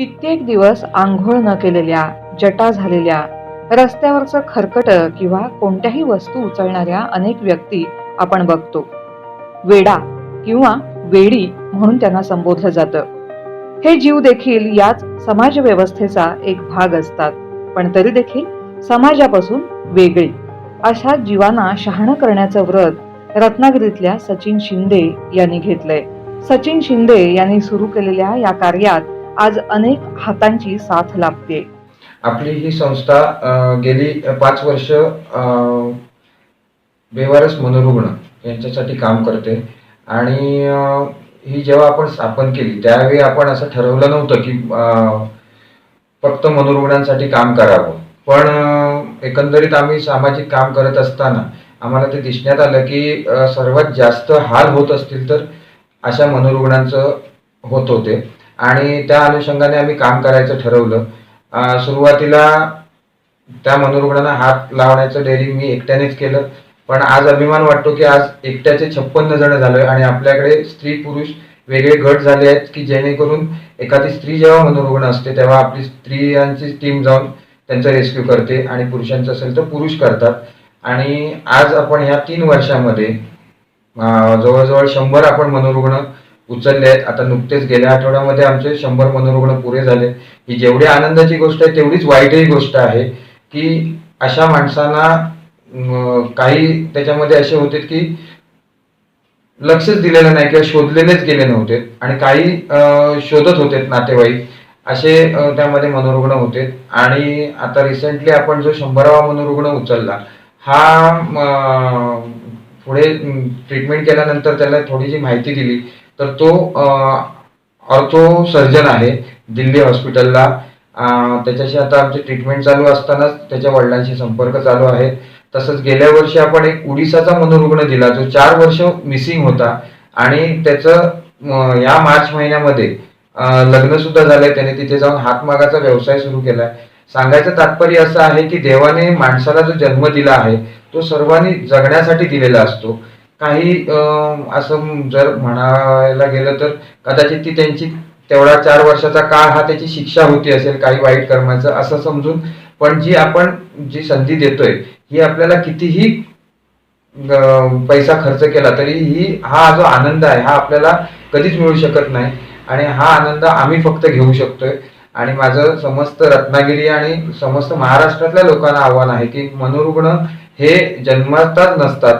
कित्येक दिवस आंघोळ न केलेल्या जटा झालेल्या रस्त्यावरचं खरकट किंवा कोणत्याही वस्तू उचलणाऱ्या अनेक व्यक्ती आपण बघतो. वेडा किंवा वेडी म्हणून त्यांना संबोधलं जातं. हे जीव देखील याच समाज व्यवस्थेचा एक भाग असतात पण तरी देखील समाजापासून वेगळी. अशा जीवांना शहाणं करण्याचं व्रत रत्नागिरीतल्या सचिन शिंदे यांनी घेतलंय. सचिन शिंदे यांनी सुरू केलेल्या या कार्यात आज अनेक हातांची साथ लाभते. आपली ही संस्था गेली पाच वर्ष बेवारस मनोरुग्ण यांच्यासाठी काम करते. आणि ही जेव्हा आपण स्थापन केली त्यावेळी आपण असं ठरवलं नव्हतं की फक्त मनोरुग्णांसाठी काम करावं. पण एकंदरीत आम्ही सामाजिक काम करत असताना आम्हाला ते दिसण्यात आलं की सर्वात जास्त हाल होत असतील तर अशा मनोरुग्णांचं होत होते. आणि त्या अनुषंगाने आम्ही काम करायचं ठरवलं. सुरुवातीला त्या मनोरुग्णांना हात लावण्याचं डेअरिंग मी एकट्यानेच केलं. पण आज अभिमान वाटतो की आज एकट्याचे छप्पन्न जण झालोय आणि आपल्याकडे स्त्री पुरुष वेगळे गट झाले आहेत की जेणेकरून एखादी स्त्री जेव्हा मनोरुग्ण असते तेव्हा आपली स्त्रियांची टीम जाऊन त्यांचा रेस्क्यू करते आणि पुरुषांचं असेल तर पुरुष करतात. आणि आज आपण ह्या तीन वर्षामध्ये जवळजवळ शंभर आपण मनोरुग्ण उचलले आहेत. आता नुकतेच गेल्या आठवड्यामध्ये आमचे शंभर मनोरुग्ण पुरे झाले. ही जेवढी आनंदाची गोष्ट आहे तेवढीच वाईटही गोष्ट आहे की अशा माणसांना काही त्याच्यामध्ये असे होते की लक्षच दिलेलं नाही किंवा शोधलेलेच गेले नव्हते आणि काही शोधत होते नातेवाईक. असे त्यामध्ये मनोरुग्ण होते. आणि आता रिसेंटली आपण जो शंभरावा मनोरुग्ण उचलला हा पुढे ट्रीटमेंट केल्यानंतर त्याला थोडीशी माहिती दिली. तर तो ऑर्थो सर्जन आहे दिल्ली हॉस्पिटलला. त्याच्याशी आता आमची ट्रीटमेंट चालू असतानाच त्याच्या वडिलांशी संपर्क चालू आहे. तसंच गेल्या वर्षी आपण एक उडिसाचा मनोरुग्ण दिला जो चार वर्ष मिसिंग होता. आणि त्याचं या मार्च महिन्यामध्ये लग्न सुद्धा झालंय. त्याने तिथे जाऊन हातमागाचा व्यवसाय सुरू केलाय. सांगायचं तात्पर्य असं आहे की देवाने माणसाला जो जन्म दिला आहे तो सर्वांनी जगण्यासाठी दिलेला असतो. काही असं जर म्हणायला गेलं तर कदाचित ती त्यांची तेवढा चार वर्षाचा काळ हा त्याची शिक्षा होती असेल काही वाईट कर्माचं असं समजून. पण जी आपण जी संधी देतोय ही आपल्याला कितीही पैसा खर्च केला तरी ही हा जो आनंद आहे हा आपल्याला कधीच मिळू शकत नाही. आणि हा आनंद आम्ही फक्त घेऊ शकतोय. आणि माझं समस्त रत्नागिरी आणि समस्त महाराष्ट्रातल्या लोकांना आव्हान आहे की मनोरुग्ण हे जन्मतात नसतात.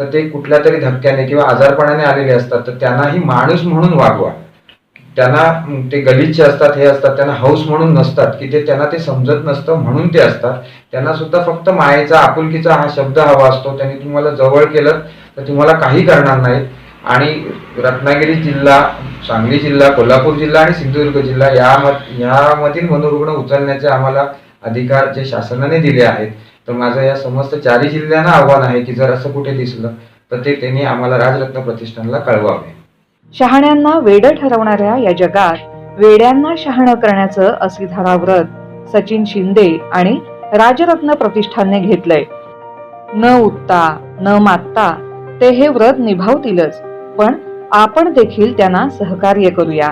तर ते कुठल्या तरी धक्क्याने किंवा आजारपणाने आलेले असतात तर त्यांनाही माणूस म्हणून वागवा. त्यांना ते गलिच्छ असतात हे असतात त्यांना हौस म्हणून नसतात की ते त्यांना ते समजत नसतं म्हणून ते असतात. त्यांना सुद्धा फक्त मायेचा आपुलकीचा हा शब्द हवा असतो त्यांनी तुम्हाला जवळ केलं तर तुम्हाला काही करणार नाहीत. आणि रत्नागिरी जिल्हा सांगली जिल्हा कोल्हापूर जिल्हा आणि सिंधुदुर्ग जिल्हा या यामधील मनोरुग्ण उचलण्याचे आम्हाला अधिकार जे शासनाने दिले आहेत तर माझं या समस्त चारही जिल्ह्यांना आव्हान आहे की जर असं कुठे दिसलं तर ते त्यांनी आम्हाला राजरत्न प्रतिष्ठानला कळवावे. शहाण्यांना वेड ठरवणाऱ्या या जगात वेड्यांना शहाणं करण्याचं असिधारा व्रत सचिन शिंदे आणि राजरत्न प्रतिष्ठानने घेतलंय. न उत्ता न मागता ते हे व्रत निभावतीलच पण आपण देखील त्यांना सहकार्य करूया.